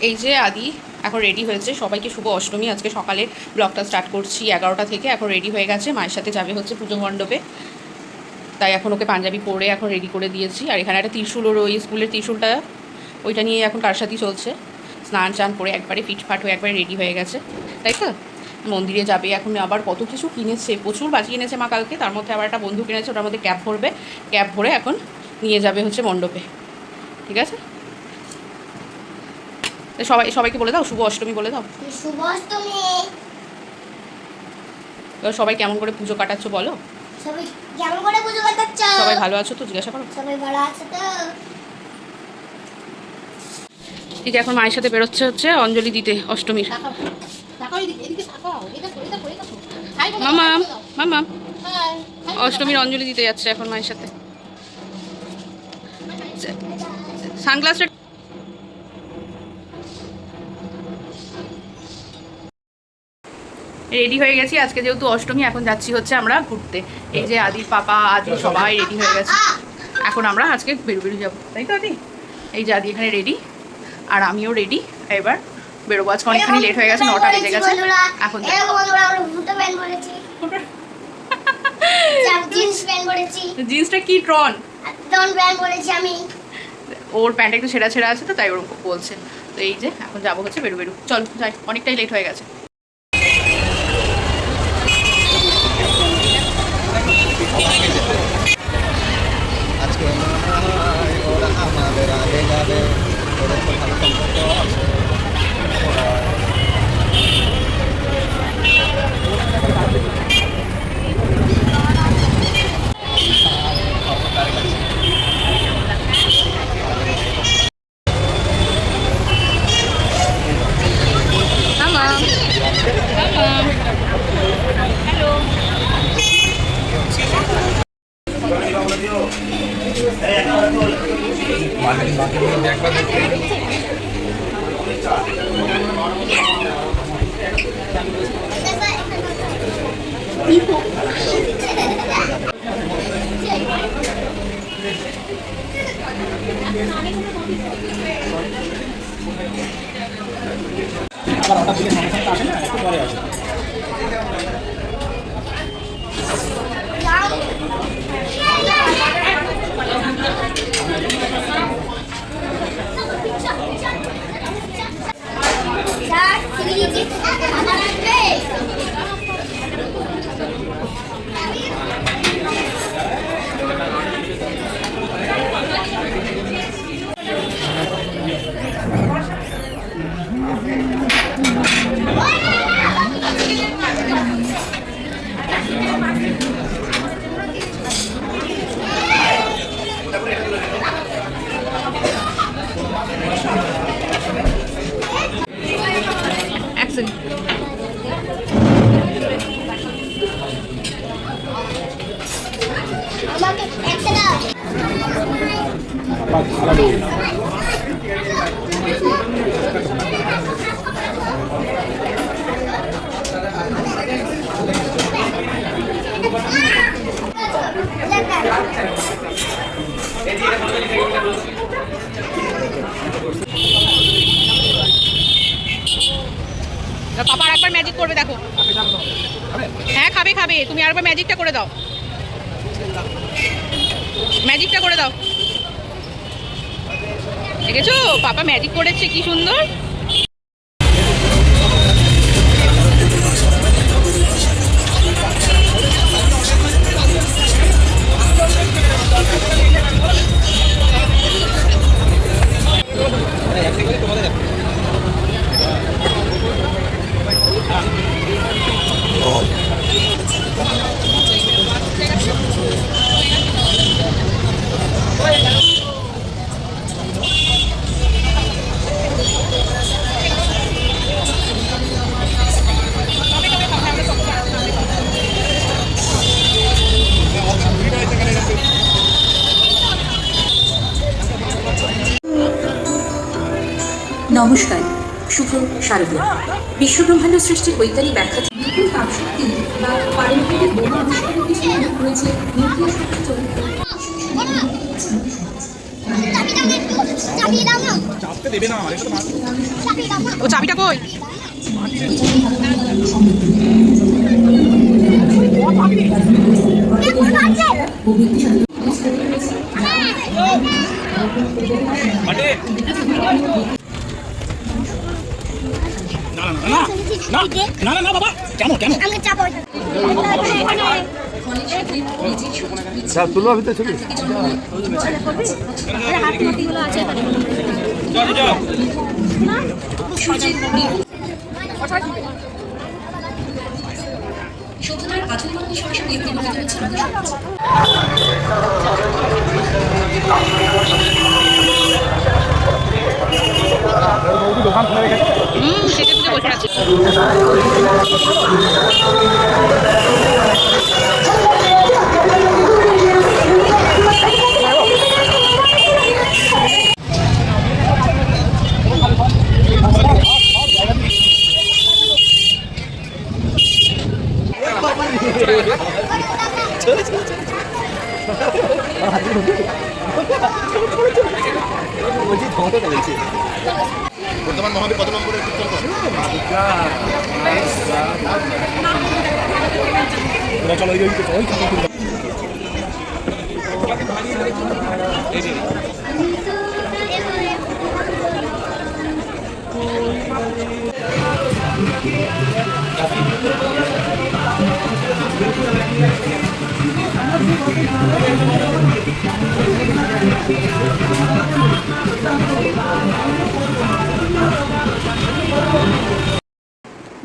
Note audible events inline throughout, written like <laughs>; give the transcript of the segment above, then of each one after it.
এই যে আদি, এখন রেডি হয়েছে। সবাইকে শুভ অষ্টমী। আজকে সকালে ব্লগটা স্টার্ট করছি এগারোটা থেকে। এখন রেডি হয়ে গেছে। মায়ের সাথে যাবে হচ্ছে পুজো মণ্ডপে। তাই এখন ওকে পাঞ্জাবি পরে এখন রেডি করে দিয়েছি। আর এখানে একটা ত্রিশুল ওর ওই স্কুলের ত্রিশুলটা, ওইটা নিয়ে এখন কার সাথেই চলছে। স্নান চান করে একবারে ফিটফাট হয়ে একবারে রেডি হয়ে গেছে। তাই তো? মন্দিরে যাবে। এখন আবার কত কিছু কিনেছে, প্রচুর বাজি কিনেছে মা কালকে। তার মধ্যে আবার একটা বন্ধু কিনেছে, ওটার মধ্যে ক্যাব ভরবে। ক্যাব ভরে এখন নিয়ে যাবে হচ্ছে মণ্ডপে। ঠিক আছে? সবাই সবাইকে বলে দাও শুভ অষ্টমী বলে দাও। শুভ অষ্টমী। সবাই কেমন করে পুজো কাটাচ্ছ বলো? সবাই কেমন করে পুজো কাটাচ্ছ? সবাই ভালো আছো তো জিজ্ঞাসা করো। সবাই ভালো আছে তো? ঠিক আছে এখন মায়ের সাথে বেরোচ্ছে হচ্ছে অঞ্জলি দিতে অষ্টমীর। মামা মামা। অষ্টমীর অঞ্জলি দিতে যাচ্ছে এখন মায়ের সাথে। সানগ্লাসটা রেডি হয়ে গেছি। আজকে যেহেতু অষ্টমী এখন যাচ্ছি হচ্ছে আমরা ঘুরতে। এই যে আদি পাপা আদি সবাই রেডি হয়ে গেছে। এখন আমরা আজকে বেরু বেরু যাব। তাই তো আদি? এই যে আদি এখানে রেডি আর আমিও রেডি এবার বেরোবো। আজকে অনেকখানি লেট হয়ে গেছে নটা বেজে গেছে। এখন <laughs> জিন্সটা কি ট্রন? ওর প্যান্ট একটু ছেঁড়া ছেঁড়া আছে তো তাই ওরকম বলছে। তো এই যে এখন যাব হচ্ছে বেরু বেরু চল যাই। অনেকটাই লেট হয়ে গেছে। এক সেকেন্ড আমাকে একটা দাও পাপা একবার ম্যাজিক করবে দেখো হ্যাঁ খাবে খাবে। তুমি আরেকবার ম্যাজিকটা করে দাও। ম্যাজিকটা করে দাও। দেখেছ? পাপা ম্যাজিক করেছে, কি সুন্দর। নমস্কার। শুভ শারদীয়া। বিশ্বব্রহ্মাণ্ড সৃষ্টির বৈজ্ঞানিক ব্যাখ্যা তাপশক্তি বা পারমাণবিক বোম আবিষ্কারের পিছনে রয়েছে চরিত্র। ও চাবিটা কই? আছে না না না বাবা কেন কেন আমাকে তুলো ভিতরে ছবি শোভনার আধুনিক সরাসরি নির্মিত হয়েছে দোকান খুলে বসে আছে বলছি ধমকে বলছি বর্তমান মহাবীর কত নম্বরের কীর্তন চলো ওই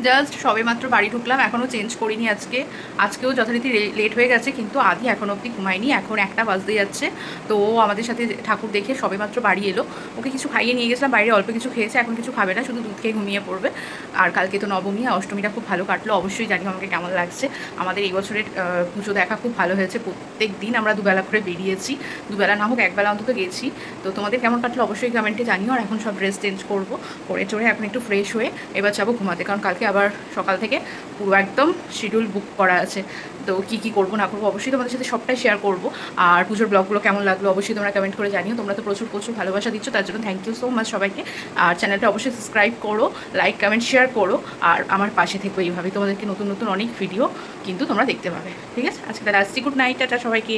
জাস্ট সবে মাত্র বাড়ি ঢুকলাম, এখনও চেঞ্জ করিনি আজকে। আজকেও যথারীতি লেট হয়ে গেছে, কিন্তু আদি এখন অবধি ঘুমায়নি, এখন একটা বাজতে যাচ্ছে। তো ও আমাদের সাথে ঠাকুর দেখে সবে মাত্র বাড়ি এলো। ওকে কিছু খাইয়ে নিয়ে গেছিলাম, বাইরে অল্প কিছু খেয়েছে, এখন কিছু খাবে না, শুধু দুধ খেয়ে ঘুমিয়ে পড়বে। আর কালকে তো নবমী অষ্টমীটা খুব ভালো কাটলো, অবশ্যই জানি আমাকে কেমন লাগছে। আমাদের এই বছরের পুজো দেখা খুব ভালো হয়েছে, প্রত্যেক দিন আমরা দুবেলা করে বেরিয়েছি। দুবেলা না হোক, একবেলা অন্তত গেছি। তো তোমাদের কেমন কাটলো অবশ্যই কমেন্টে জানিও, আর এখন সব ড্রেস চেঞ্জ করব করে চড়ে এখন একটু ফ্রেশ হয়ে এবার যাব ঘুমাতে, কারণ কালকে আবার সকাল থেকে পুরো একদম শিডিউল বুক করা আছে। তো কী কী করব না করব অবশ্যই তোমাদের সাথে সবটাই শেয়ার করব। আর পুজোর ব্লগগুলো কেমন লাগল অবশ্যই তোমরা কমেন্ট করে জানিও। তোমরা তো প্রচুর প্রচুর ভালোবাসা দিচ্ছ, তার জন্য থ্যাংক ইউ সো মাচ সবাইকে। আর চ্যানেলটা অবশ্যই সাবস্ক্রাইব করো লাইক কমেন্ট শেয়ার করো। আর আমার পাশে থেকো এইভাবে তোমাদেরকে নতুন নতুন অনেক ভিডিও কিন্তু তোমরা দেখতে পাবে। ঠিক আছে? আজকে তাহলে আসছি। গুড নাইট টাটা সবাইকে।